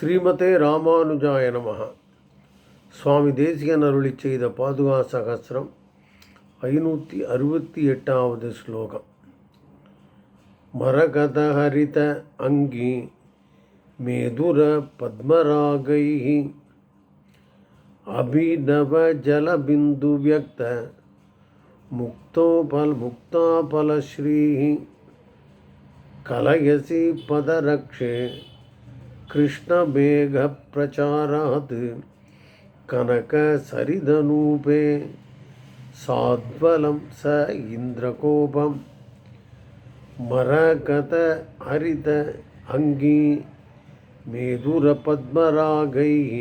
ஸ்ரீமதே ராமானுஜாய நமஹ. சுவாமி தேசிகன் அருளி செய்த பாதுகா சகசிரம் ஐநூற்றி அறுபத்தி எட்டாவது ஸ்லோகம். மரகத ஹரித அங்கி மேதுர பத்மராகை அபிநவ ஜலபிந்து வியக்த முக்தோபல் முக்தாபலஸ்ரீ கலயசி பதரக்ஷே कृष्णमेघप्रचारात् कनकसरिदनूपे साद्वलं स इन्द्रकोपं। मरकत हरित अङ्गी मेदुरपद्मरागैः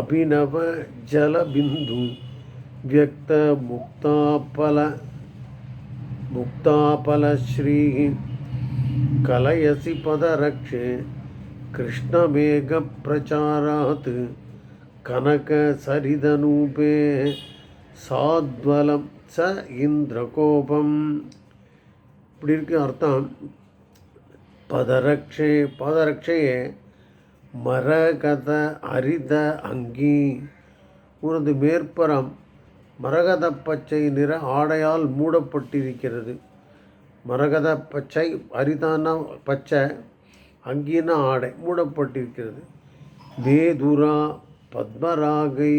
अभिनवजलबिन्दु व्यक्तमुक्तापल मुक्तापलश्रीः कलयसि पदरक्षे कृष्णमेघप्रचारात् कनकसरिदनूपे சாத்வலம் ச இந்திரகோபம் இப்படி இருக்கு அர்த்தம் பதரக்ஷே பதரக்ஷையே மரகத அரித அங்கி உனது மேற்பரம் மரகத பச்சை நிற ஆடையால் மூடப்பட்டிருக்கிறது மரகத பச்சை அரிதான பச்சை அங்கின ஆடை மூடப்பட்டிருக்கிறது. தேதுரா பத்மராகை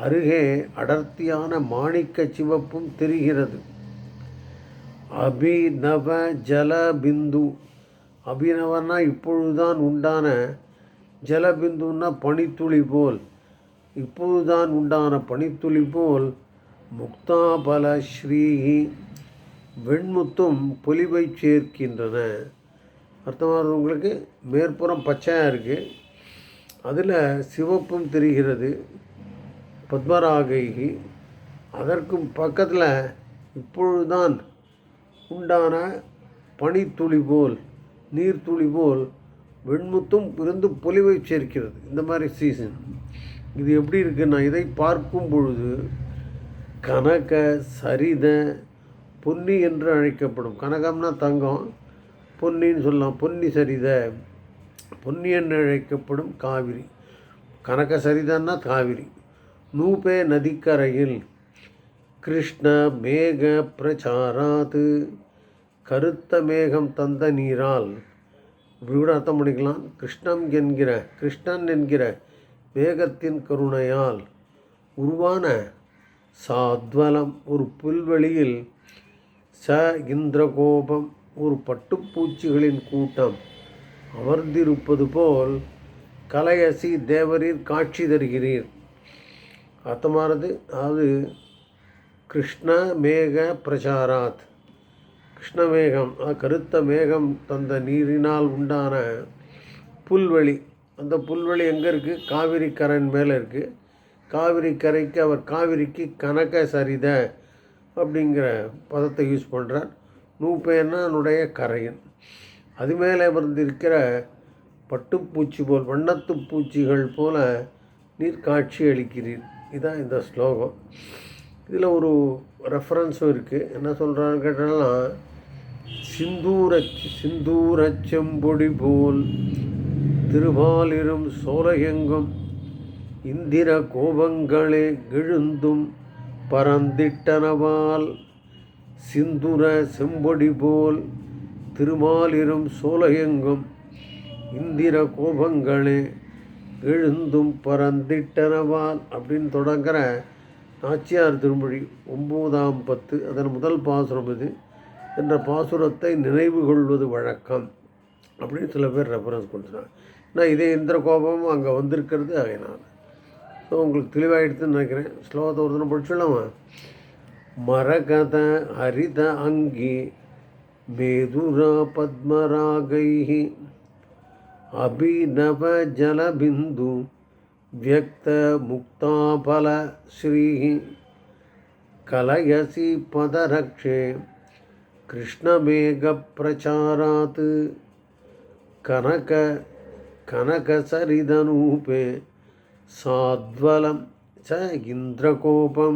அருகே அடர்த்தியான மாணிக்க சிவப்பும் தெரிகிறது. அபிநவ ஜலபிந்து. அபிநவனா இப்பொழுதுதான் உண்டான ஜலபிந்துன்னா பனித்துளி போல். இப்பொழுதுதான் உண்டான பனித்துளி போல் முக்தாபல ஸ்ரீ வெண்முத்தும் பொலிவை சேர்க்கின்றன. அர்த்தமானவங்களுக்கு மேற்புறம் பச்சையாக இருக்குது அதில் சிவப்பும் தெரிகிறது. பத்மராகைகி. அதற்கும் பக்கத்தில் இப்பொழுதுதான் உண்டான பனித்துளி போல் நீர்த்துளி போல் வெண்முத்தும் இருந்து பொலிவை சேர்க்கிறது. இந்த மாதிரி சீசன் இது எப்படி இருக்குன்னா இதை பார்க்கும் பொழுது கனக சரித பொன்னி என்று அழைக்கப்படும். கனகம்னா தங்கம். பொன்னின்னு சொல்லலாம். பொன்னி சரித. பொன்னி என்று அழைக்கப்படும் காவிரி. கனக சரிதன்னா காவிரி. நூபே நதிக்கரையில் கிருஷ்ண மேக பிரச்சாராது. கருத்த மேகம் தந்த நீரால். இப்படி கூட அர்த்தம் பண்ணிக்கலாம். கிருஷ்ணம் என்கிற கிருஷ்ணன் என்கிற மேகத்தின் கருணையால் உருவான சாத்வலம். ஒரு புல்வெளியில் ச இந்திரகோபம். ஒரு பட்டுப்பூச்சிகளின் கூட்டம். அமர்ந்திருப்பது போல் கலையசி தேவரீர் காட்சி தருகிறீர். அர்த்தமானது? அதாவது கிருஷ்ண மேக பிரசாராத். கிருஷ்ணமேகம் கருத்த மேகம் தந்த நீரினால் உண்டான புல்வெளி. அந்த புல்வெளி எங்கே இருக்குது காவிரி கரையின் மேலே இருக்குது காவிரி கரைக்கு அவர் காவிரிக்கு கனக சரித அப்படிங்கிற பதத்தை யூஸ் பண்ணுறார் நூப்பேனனுடைய கரையன். அது மேலே வந்திருக்கிற பட்டுப்பூச்சி போல் வண்ணத்து பூச்சிகள் போல நீர் காட்சி அளிக்கிறீர். இதுதான் இந்த ஸ்லோகம். இதில் ஒரு ரெஃபரன்ஸும் இருக்குது என்ன சொல்கிறான்னு கேட்டால்னா சிந்தூர சிந்தூர செம்பொடி போல் திருவாலிரும் சோலையெங்கும் இந்திர கோபங்களே எழுந்தும் பரந்திட்டனவால் சிந்துர செம்பொடி போல் திருமாலிரும் சோலையெங்கும் இந்திர கோபங்களே எழுந்தும் பரந்திட்டனவால் அப்படின்னு தொடங்குற நாச்சியார் திருமொழி ஒம்போதாம் பத்து. அதன் முதல் பாசுரம் இது என்ற பாசுரத்தை நினைவு கொள்வது வழக்கம் அப்படின்னு சில பேர் ரெஃபரன்ஸ் கொடுத்துருக்காங்க நான் இதே இந்திர கோபம் அங்கே வந்திருக்கிறது அதனால். ஸோ உங்களுக்கு தெளிவாகிடுதுன்னு நினைக்கிறேன். ஸ்லோகத்தை ஒரு தினம் படிச்சுடலாமா? மரகத ஹரித அங்கி மேதுரா பத்மராகை அபிநவ ஜலபிந்து வியக்த முக்தாபல ஸ்ரீ கலயசி பதரக்ஷே कृष्णमेघप्रचारात् कनक कनकसरिदनूपे साद्वलं च इन्द्रकोपं